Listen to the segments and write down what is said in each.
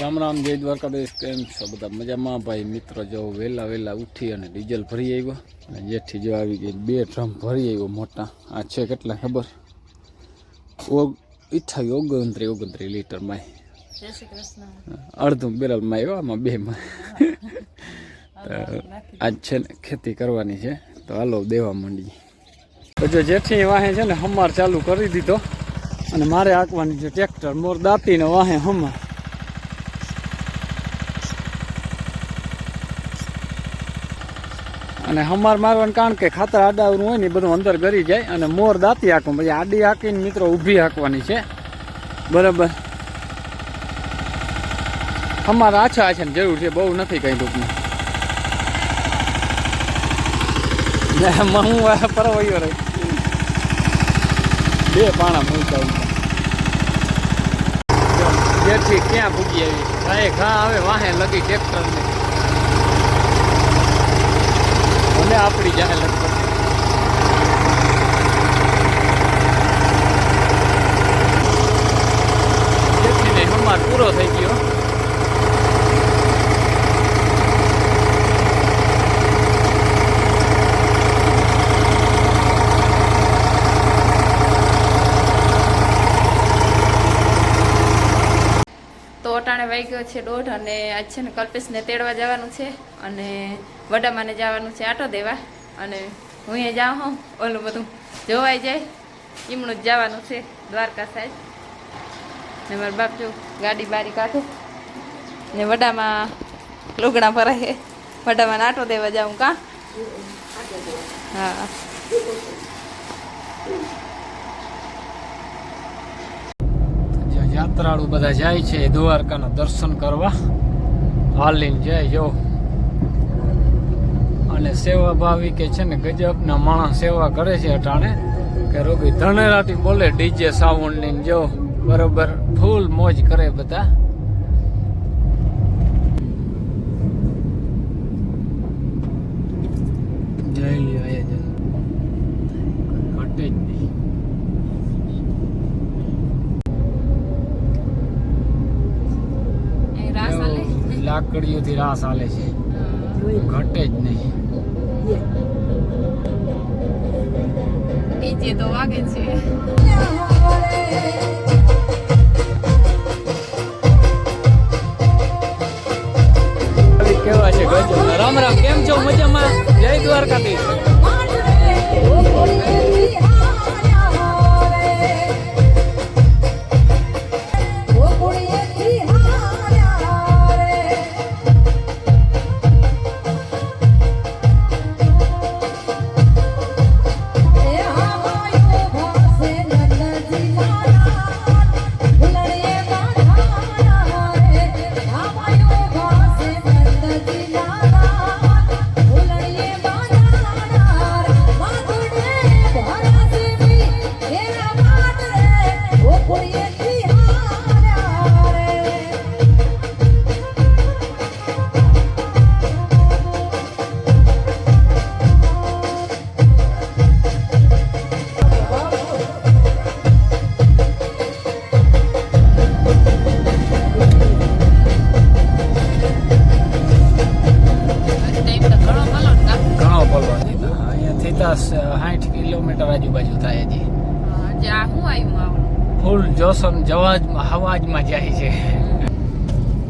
રામ રામ જય દ્વારકાધીશ કેમ છો બધા? મજામાં? ભાઈ મિત્ર જો વહેલા વહેલા ઉઠી અને ડીઝલ ભરી આવ્યો. અને જેથી જો આવી ગઈ બે ડ્રમ ભરી આવ્યો મોટા. આ છે કેટલા ખબર? ઓગ ઈચ્છા ઓગણત્રી ઓગણત્રી લીટરમાં અડધું બેરલમાં આવ્યો આમાં બેમાં તો આજ છે ને ખેતી કરવાની છે. તો હાલો દેવા માંડીએ. તો જો જેઠી વાહે છે ને હમાર ચાલુ કરી દીધો. અને મારે આંકવાની છે ટ્રેક્ટર. મોર દાંતીને વાહે હમાર. અને હમાર મારવાનું કારણ કે ખાતર આડાવરું હોય ને એ બધું અંદર ગરી જાય અને મોર દાંતી હાંકવું પછી આડી હાંકીને મિત્રો ઊભી હાંકવાની છે. બરાબર. અમારા આછા આછા જરૂર છે, બહુ નથી કઈ ટૂંકમાં. હું પરવાયો રહી બે પાણા મૂકતા જેથી ક્યાં ભૂગી આવી? ભાઈ ઘા આવે, વાહે લગી ટ્રેક્ટર ને ભલે આપડી જાય લગભગ પૂરો થઈ ગયો. તો અટાણે વાગ્યો છે દોઢ અને છે ને કલ્પેશને તેડવા જવાનું છે અને વડામાને જવાનું છે આટો દેવા. અને હું અહીંયા જાઉં હોઉં ઓલું બધું જોવાઈ જાય. એમનું જ જવાનું છે દ્વારકા સાઈડ ને મારા બાપ જો ગાડી બારી કાઢે. ને વડામાં લુગડા ભરાય. વડામાં આટો દેવા જાઉં કાં? હા. યાત્રાળુ બધા જાય છે દ્વારકાના દર્શન કરવા. હાલીને જાય જો. અને સેવા ભાવી કે છે ને ગજબના માણસ સેવા કરે છે અટાણે કે રોગી ધનેરાથી બોલે ડીજે સાઉન્ડની જો બરોબર ફૂલ મોજ કરે બધા જય લ્યો એ જય ઘટે જ નહીં અહીં રાસ હાલે લાકડીઓથી રાસ ચાલે છે. ઘટે જ નહીં. બીજે તો વાગે છે. સાઠ કિલોમીટર આજુબાજુ થાય હજી. આવડું ફૂલ જોશમ જવાજમાં હવાજમાં જાય છે.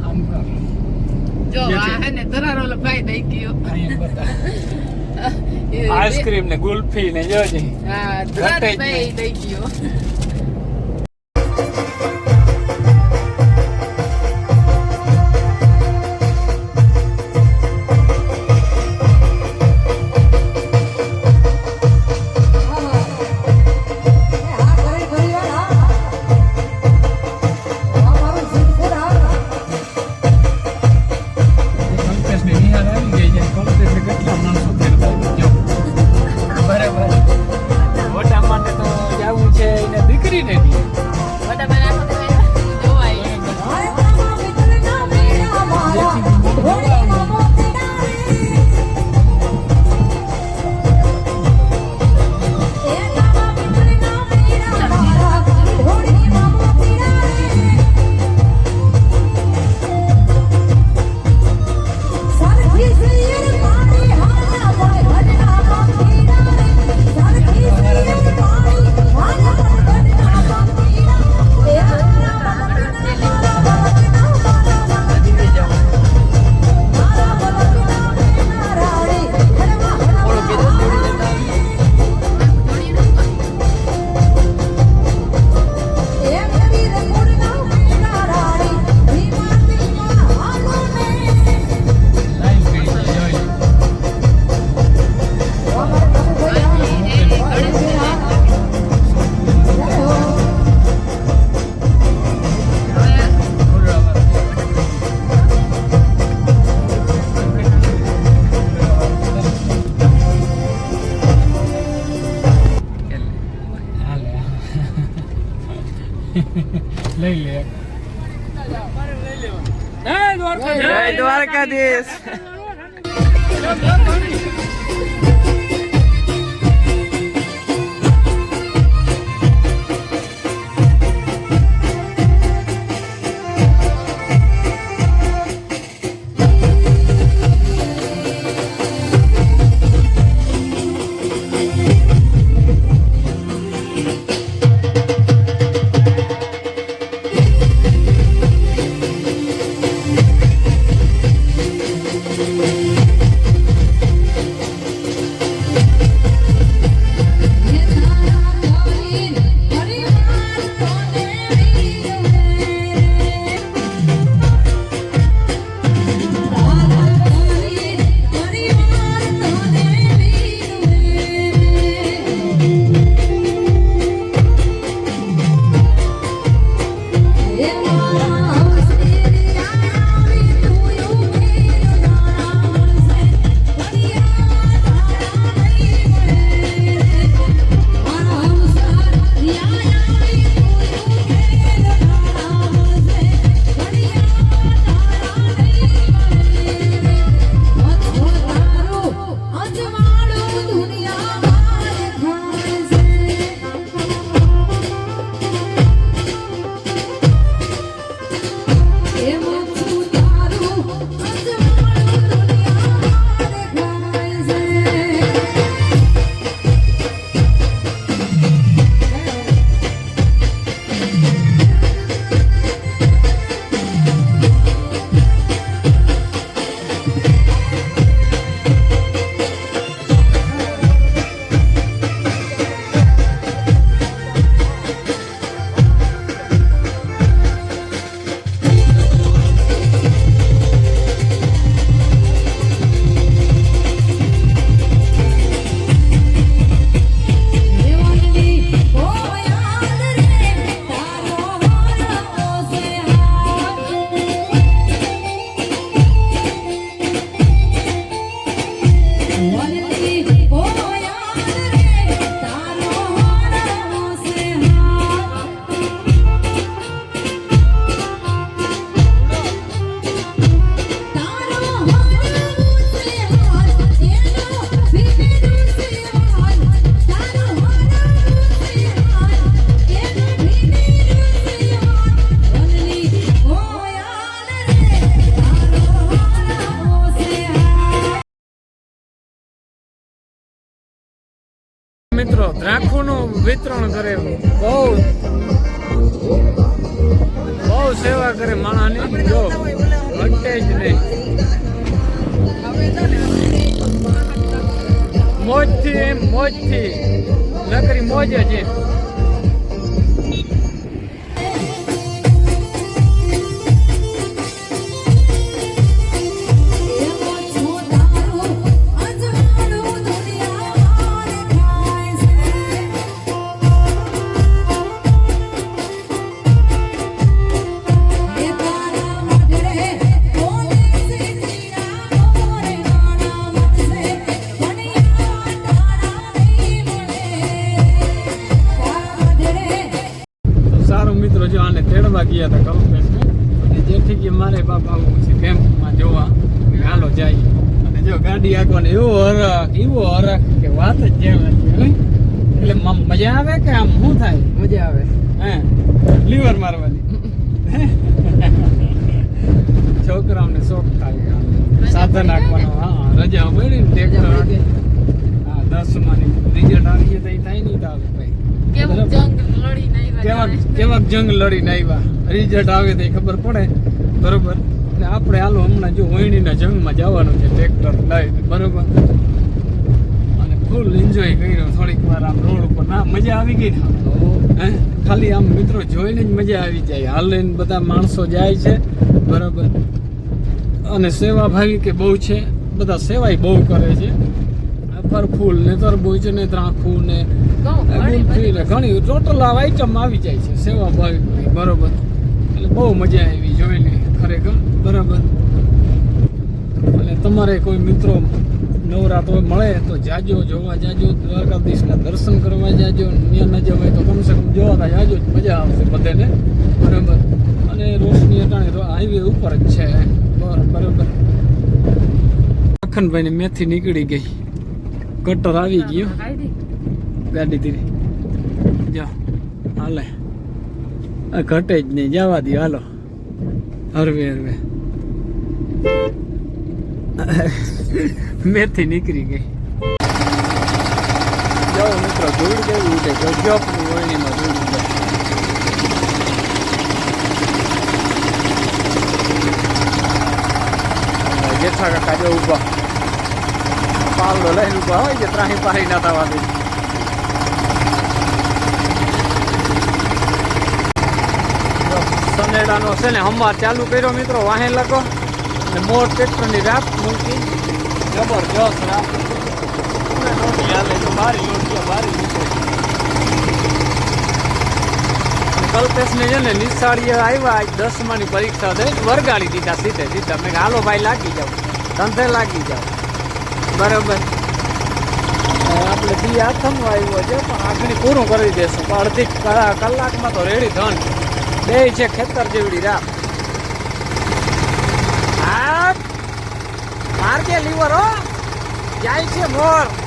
આમ જો છે. ધરારો દઈ ગયો. આઈસ્ક્રીમ ને ગુલ્ફી ને જોજે હા ધરારો ભાઈ દઈ ગયો. બરાબર મોટા દ્વારકાધીશ. વિતરણ કરે. બહુ. બહુ સેવા કરે માણાની. જો, ઘટે જ નહીં. મોજથી મોજથી. નકરી મોજ એમ મિત્રો જો આને તેડવા ગયા હતા કલ્પેશને જેથી કે મારે બાપા આવું છે કેમ્પમાં જોવા. કે હાલો જાય. અને જો ગાડી આગળ એવો હરખ એવો હરખ કે વાત જ જેમ એટલે મજા આવે કે આમ શું થાય? મજા આવે. હે? લીવર મારવાની. છોકરાઓને શોખ થાય સાધન નાખવાનો હા રજા મળી ને ટ્રેક્ટર હા દસમાની. રિઝલ્ટ આવી જાય થાય નહીં તો આવે ભાઈ. કેવું જંગ લડી નહીં કેવા. કેવા જંગ લડીને આવ્યા રિઝલ્ટ આવે તો ખબર પડે. બરોબર? અને આપણે હાલો હમણાં જો વહીણીના જંગમાં જવાનું છે ટ્રેક્ટર લઈ બરોબર? અને ફૂલ એન્જોય કર્યો. થોડીક વાર આમ રોડ ઉપર. ના, મજા આવી ગઈ ને? ખાલી આમ મિત્રો જોઈને જ મજા આવી જાય. હાલ લઈને બધા માણસો જાય છે, બરોબર? અને સેવા ભાવી કે બહુ છે, બધા સેવાય બહુ કરે છે. ફરફૂલ ને તરબૂચ ને ત્રાંખું ને ગુલફી ને ઘણી. ટોટલ આઈટમ આવી જાય છે સેવા ભાવી બરોબર. એટલે બહુ મજા આવી જોઈને ખરેખર બરાબર. અને તમારે કોઈ મિત્રો નવરાત હોય મળે તો જાજો જોવા જાજો દ્વારકાધીશના દર્શન કરવા જાજો ત્યાં ન જવાય તો કમસે કમ જોવા જાજો જ મજા આવશે બધાને બરાબર. અને રોશની અટાણે હાઈવે ઉપર જ છે બરાબર. બરોબર લખનભાઈ ને મેથી નીકળી ગઈ. કટર આવી ગયું. ગાડી ધીરે જો હાલે. આ ઘટે જ નહીં. જવા દે હાલો. હરવે હરવે. મેથી નીકળી ગઈ. જાઓ મિત્રો ધૂળ કેવી ઉડે ગજબની વળણીમાં ધૂળ જેઠા કાકા જો ઊભા. પાવડો લઈને ઊભા હોય કે ત્રાહી પાહી ના થવા દે. સનેડાનો છે ને હમાર ચાલુ કર્યો મિત્રો, વાહે લખો અને મોર ટ્રેક્ટરની રાપ મૂકી. જબરજસ્ત રાપ હાલે, તો બારી કલ્પેશને છે ને નિશાળીએ આવ્યા, આજ દસમાની પરીક્ષા થઈ વરગાડી દીધા સીધે સીધા. મેં હાલો ભાઈ, લાગી જાઓ. ધંધે લાગી જાઓ. બરાબર. આપણે બી આથમવા આવ્યો છે, પણ આગળ પૂરું કરી દેશું. પણ અડધી કલા- કલાકમાં તો રેડી ધન બે છે ખેતર જેવડી રાત હા? માર કે લીવર હો. જાય છે મોર.